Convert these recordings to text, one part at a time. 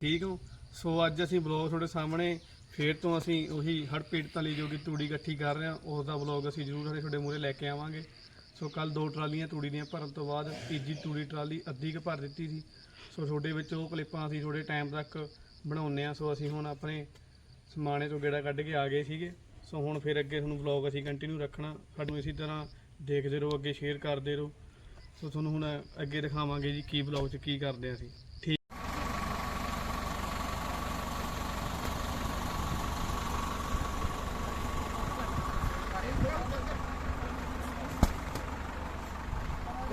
ਠੀਕ ਹੋ ਸੋ ਅੱਜ ਅਸੀਂ ਬਲੌਗ ਤੁਹਾਡੇ ਸਾਹਮਣੇ, ਫੇਰ ਤੋਂ ਅਸੀਂ ਉਹੀ ਹੜ ਪੀੜਤਾਂ ਲਈ ਜੋ ਕਿ ਤੂੜੀ ਇਕੱਠੀ ਕਰ ਰਹੇ ਹਾਂ ਉਸ ਦਾ ਬਲੌਗ ਅਸੀਂ ਜ਼ਰੂਰ ਸਾਡੇ ਤੁਹਾਡੇ ਮੂਹਰੇ ਲੈ ਕੇ ਆਵਾਂਗੇ। ਸੋ ਕੱਲ ਦੋ ਟਰਾਲੀਆਂ ਤੂੜੀ ਦੀਆਂ ਭਰਨ ਤੋਂ ਬਾਅਦ ਤੀਜੀ ਤੂੜੀ ਟਰਾਲੀ ਅੱਧੀ ਕੁ ਭਰ ਦਿੱਤੀ ਸੀ। ਸੋ ਤੁਹਾਡੇ ਵਿੱਚ ਉਹ ਕਲਿੱਪਾਂ ਅਸੀਂ ਥੋੜੇ ਟਾਈਮ ਤੱਕ ਬਣਾਉਂਦੇ ਆ। ਸੋ ਅਸੀਂ ਹੁਣ ਆਪਣੇ ਸਮਾਣੇ ਤੋਂ ਗੇੜਾ ਕੱਢ ਕੇ ਆ ਗਏ ਸੀਗੇ। ਸੋ ਹੁਣ ਫਿਰ ਅੱਗੇ ਤੁਹਾਨੂੰ ਵਲੌਗ ਅਸੀਂ ਕੰਟੀਨਿਊ ਰੱਖਣਾ। ਸਾਨੂੰ ਇਸੇ ਤਰ੍ਹਾਂ ਦੇਖਦੇ ਰਹੋ, ਅੱਗੇ ਸ਼ੇਅਰ ਕਰਦੇ ਰਹੋ। ਸੋ ਤੁਹਾਨੂੰ ਹੁਣ ਅੱਗੇ ਦਿਖਾਵਾਂਗੇ ਜੀ ਕੀ ਵਲੌਗ 'ਚ ਕੀ ਕਰਦੇ ਆ ਅਸੀਂ।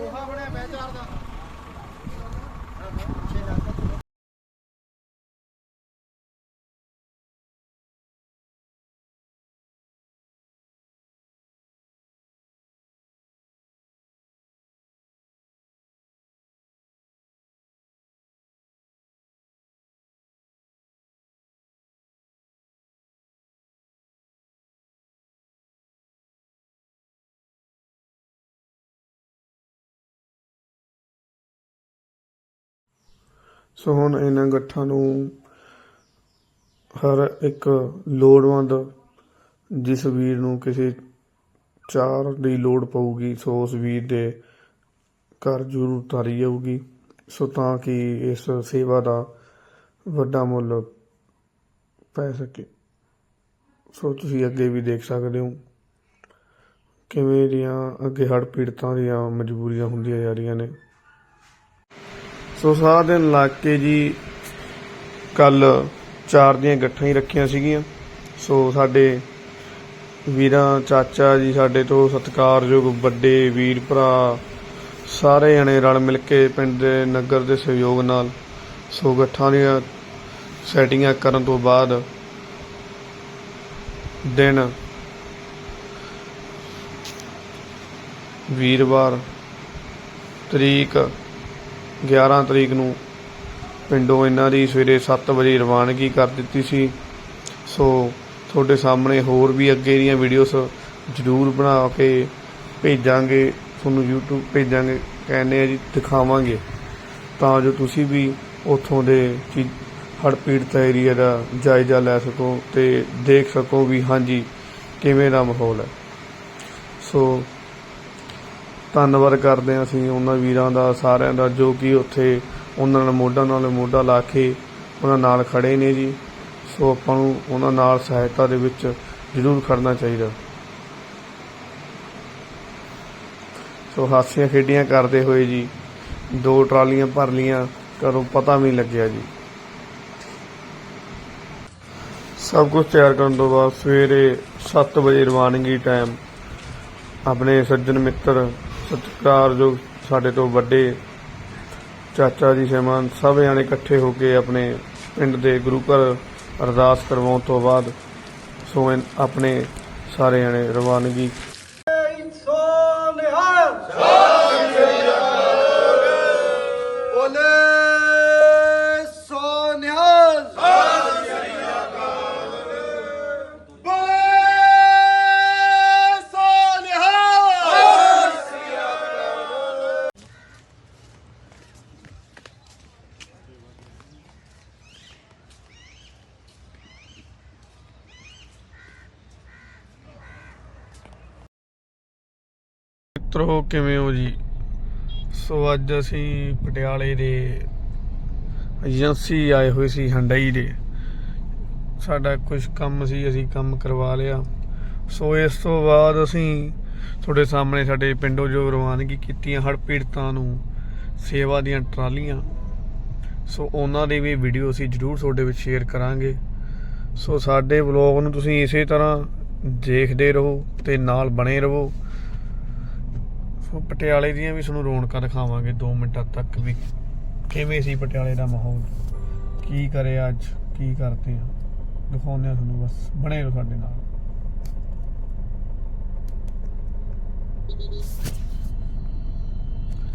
ਠੀਕ ਬਣਿਆ ਮੈਂ ਚਾਰ ਦਾ। ਸੋ ਹੁਣ ਇਹਨਾਂ ਗੱਠਾਂ ਨੂੰ ਹਰ ਇੱਕ ਲੋੜਵੰਦ ਜਿਸ ਵੀਰ ਨੂੰ ਕਿਸੇ ਚਾਰ ਦੀ ਲੋੜ ਪਊਗੀ, ਸੋ ਉਸ ਵੀਰ ਦੇ ਘਰ ਜ਼ਰੂਰ ਉਤਾਰੀ ਜਾਊਗੀ ਸੋ ਤਾਂ ਕਿ ਇਸ ਸੇਵਾ ਦਾ ਵੱਡਾ ਮੁੱਲ ਪੈ ਸਕੇ। ਸੋ ਤੁਸੀਂ ਅੱਗੇ ਵੀ ਦੇਖ ਸਕਦੇ ਹੋ ਕਿਵੇਂ ਦੀਆਂ ਅੱਗੇ ਹੜ੍ਹ ਪੀੜਤਾਂ ਦੀਆਂ ਮਜਬੂਰੀਆਂ ਹੁੰਦੀਆਂ ਜਾ ਰਹੀਆਂ ਨੇ। ਸੋ ਸਾਰਾ ਦਿਨ ਲੱਗ ਕੇ ਜੀ ਕੱਲ ਚਾਰ ਦੀਆਂ ਗੱਠਾਂ ਹੀ ਰੱਖੀਆਂ ਸੀਗੀਆਂ। ਸੋ ਸਾਡੇ ਵੀਰਾਂ, ਚਾਚਾ ਜੀ ਸਾਡੇ ਤੋਂ ਸਤਿਕਾਰਯੋਗ ਵੱਡੇ ਵੀਰ ਭਰਾ ਸਾਰੇ ਜਣੇ ਰਲ ਮਿਲ ਕੇ ਪਿੰਡ ਦੇ, ਨਗਰ ਦੇ ਸਹਿਯੋਗ ਨਾਲ ਸੋ ਗੱਠਾਂ ਦੀਆਂ ਸੈਟਿੰਗਾਂ ਕਰਨ ਤੋਂ ਬਾਅਦ ਦਿਨ ਵੀਰਵਾਰ ਤਰੀਕ 11 ਤਰੀਕ ਨੂੰ ਪਿੰਡੋਂ ਇਹਨਾਂ ਦੀ ਸਵੇਰੇ 7 ਵਜੇ ਰਵਾਨਗੀ ਕਰ ਦਿੱਤੀ ਸੀ। ਸੋ ਤੁਹਾਡੇ ਸਾਹਮਣੇ ਹੋਰ ਵੀ ਅੱਗੇ ਦੀਆਂ ਵੀਡੀਓਸ ਜ਼ਰੂਰ ਬਣਾ ਕੇ ਭੇਜਾਂਗੇ। ਤੁਹਾਨੂੰ YouTube ਭੇਜਾਂਗੇ, ਕਹਿੰਦੇ ਆ ਜੀ, ਦਿਖਾਵਾਂਗੇ। ਤਾਂ ਜੋ ਤੁਸੀਂ ਵੀ ਉੱਥੋਂ ਦੇ ਚੀ- ਹੜ੍ਹ ਪੀੜਤ ਏਰੀਆ ਦਾ ਜਾਇਜ਼ਾ ਲੈ ਸਕੋ ਤੇ ਦੇਖ ਸਕੋ ਵੀ ਹਾਂਜੀ, ਕਿਵੇਂ ਦਾ ਮਾਹੌਲ ਹੈ। ਸੋ ਧੰਨਵਾਦ ਕਰਦੇ ਹਾਂ ਅਸੀਂ ਉਹਨਾਂ ਵੀਰਾਂ ਦਾ, ਸਾਰਿਆਂ ਦਾ, ਜੋ ਕਿ ਉੱਥੇ ਉਹਨਾਂ ਨਾਲ ਮੋਢਾ ਨਾਲ ਮੋਢਾ ਲਾ ਕੇ ਉਹਨਾਂ ਨਾਲ ਖੜੇ ਨੇ ਜੀ। ਸੋ ਆਪਾਂ ਨੂੰ ਉਹਨਾਂ ਨਾਲ ਸਹਾਇਤਾ ਦੇ ਵਿੱਚ ਜ਼ਰੂਰ ਖੜਨਾ ਚਾਹੀਦਾ। ਸੋ ਹਾਸੀਆਂ ਖੇਡੀਆਂ ਕਰਦੇ ਹੋਏ ਜੀ, ਦੋ ਟਰਾਲੀਆਂ ਭਰ ਲੀਆਂ ਕਦੋਂ ਪਤਾ ਵੀ ਨਹੀਂ ਲੱਗਿਆ ਜੀ। ਸਭ ਕੁਝ ਤਿਆਰ ਕਰਨ ਤੋਂ ਬਾਅਦ ਸਵੇਰੇ 7 ਵਜੇ ਰਵਾਨਗੀ ਟਾਈਮ ਆਪਣੇ ਸੱਜਣ ਮਿੱਤਰ ਸਤਿਕਾਰਯੋਗ ਸਾਡੇ ਤੋਂ ਵੱਡੇ ਚਾਚਾ ਜੀ ਸਹਿਮਾਨ, ਸਭ ਜਾਣੇ ਇਕੱਠੇ ਹੋ ਕੇ ਆਪਣੇ ਪਿੰਡ ਦੇ ਗੁਰੂ ਘਰ ਅਰਦਾਸ ਕਰਵਾਉਣ ਤੋਂ ਬਾਅਦ ਸੋ ਇਨ- ਆਪਣੇ ਸਾਰੇ ਜਾਣੇ ਰਵਾਨਗੀ ਮਿੱਤਰੋ ਕਿਵੇਂ ਹੋ ਜੀ? ਸੋ ਅੱਜ ਅਸੀਂ ਪਟਿਆਲੇ ਦੇ ਏਜੰਸੀ ਆਏ ਹੋਏ ਸੀ, ਹੰਡਾਈ ਦੇ। ਸਾਡਾ ਕੁਝ ਕੰਮ ਸੀ, ਅਸੀਂ ਕੰਮ ਕਰਵਾ ਲਿਆ। ਸੋ ਇਸ ਤੋਂ ਬਾਅਦ ਅਸੀਂ ਤੁਹਾਡੇ ਸਾਹਮਣੇ ਸਾਡੇ ਪਿੰਡੋਂ ਜੋ ਰਵਾਨਗੀ ਕੀਤੀਆਂ ਹੜ੍ਹ ਪੀੜਤਾਂ ਨੂੰ ਸੇਵਾ ਦੀਆਂ ਟਰਾਲੀਆਂ, ਸੋ ਉਹਨਾਂ ਦੀ ਵੀ ਵੀਡੀਓ ਅਸੀਂ ਜਰੂਰ ਤੁਹਾਡੇ ਵਿੱਚ ਸ਼ੇਅਰ ਕਰਾਂਗੇ। ਸੋ ਸਾਡੇ ਵਲੌਗ ਨੂੰ ਤੁਸੀਂ ਇਸੇ ਤਰ੍ਹਾਂ ਦੇਖਦੇ ਰਹੋ ਤੇ ਨਾਲ ਬਣੇ ਰਹੋ। ਪਟਿਆਲੇ ਦੀਆਂ ਵੀ ਤੁਹਾਨੂੰ ਰੌਣਕਾਂ ਦਿਖਾਵਾਂਗੇ 2 ਮਿੰਟਾਂ ਤੱਕ ਵੀ। ਕਿਵੇਂ ਸੀ ਪਟਿਆਲੇ ਦਾ ਮਾਹੌਲ? ਕੀ ਕਰਿਆ ਅੱਜ? ਕੀ ਕਰਦੇ ਆ? ਦਿਖਾਉਂਦੇ ਆ ਤੁਹਾਨੂੰ ਬਸ, ਬਣੇ ਰਹੋ ਸਾਡੇ ਨਾਲ।